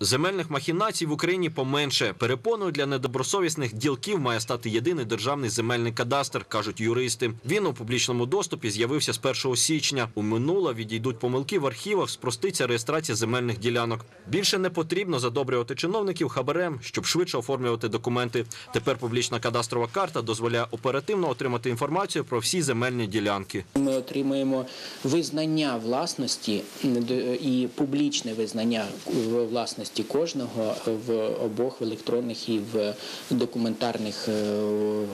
Земельних махінацій в Україні поменше. Перепоною для недобросовісних ділків має стати єдиний державний земельний кадастр, кажуть юристи. Він у публічному доступі з'явився з 1 січня. У минуле відійдуть помилки в архівах, спроститься реєстрація земельних ділянок. Більше не потрібно задобрювати чиновників хабарем, щоб швидше оформлювати документи. Тепер публічна кадастрова карта дозволяє оперативно отримати інформацію про всі земельні ділянки. Ми отримуємо визнання власності і публічне визнання в власності кожного в обох в електронних і в документарних е,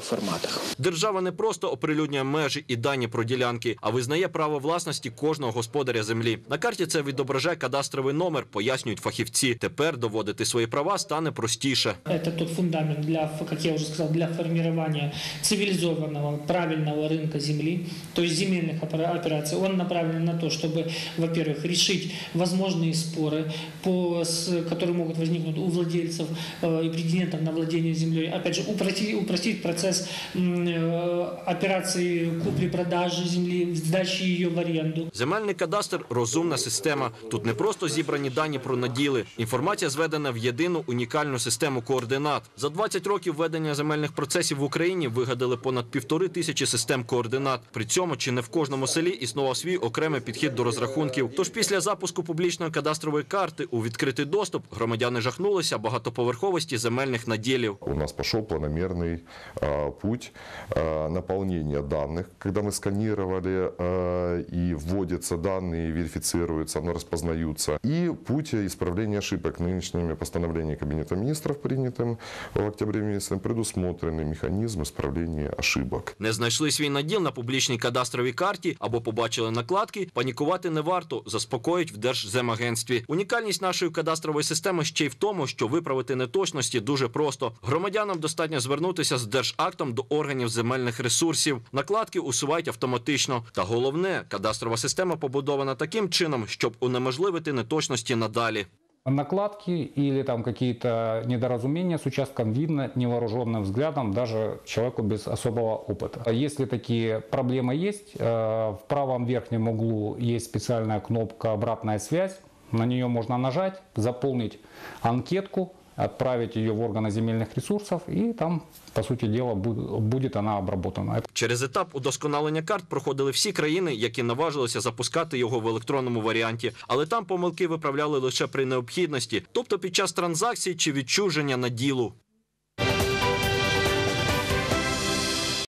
форматах. Держава не просто оприлюднює межі і дані про ділянки, а визнає право власності кожного господаря землі. На карті це відображає кадастровий номер, пояснюють фахівці. Тепер доводити свої права стане простіше. Это тот фундамент для, как я уже сказал, для формирования цивилизованного, правильного рынка земли, то есть земельных опера- операций. Он направлен на то, чтобы, во-первых, решить возможные споры, по, с, которые могут возникнуть у владельцев э, и претендентов на владение землей. Опять же, упростить, упростить процесс м, э, операции купли-продажи земли, сдачи ее в аренду. Земельний кадастр розумна система. Тут не просто зібрані дані про наділи. Інформація зведена в єдину унікальну систему координат. За 20 років ведення земельних процесів в Україні вигадали понад півтори тисячі систем координат. При цьому чи не в кожному селі існував свій окремий підхід до розрахунків. Тож після запуску публічної кадастрової карти у відкритий доступ громадяни жахнулися багатоповерховості земельних наділів. У нас пошел планомерный э, путь э, наполнения данных, когда мы сканировали э, и вводятся данные, верифицируются, но распознаются. И путь исправления ошибок. Нынешними постановлениями Кабинета министров, принятым в октябре месяце, предусмотрены механизм исправления ошибок. Не знайшли свій наділ на публічній кадастровій карті або побачили накладки. Панікувати не варто, заспокоїть в Держземагентстві. Унікальність нашої кадастрової системи ще й в тому, що виправити неточності дуже просто. Громадянам достатньо звернутися з держактом до органів земельних ресурсів. Накладки усувають автоматично. Та головне, кадастрова система побудована таким чином, щоб унеможливити неточності надалі. накладки или там какие-то недоразумения с участком видно невооруженным взглядом даже человеку без особого опыта. Если такие проблемы есть, э, в правом верхнем углу есть специальная кнопка «Обратная связь». На нее можно нажать, заполнить анкетку, отправить ее в органы земельных ресурсов, и там, по сути дела, бу- будет она обработана. Через етап удосконалення карт проходили всі країни, які наважилися запускати його в електронному варіанті, але там помилки виправляли лише при необхідності, тобто під час транзакцій чи відчуження на ділу.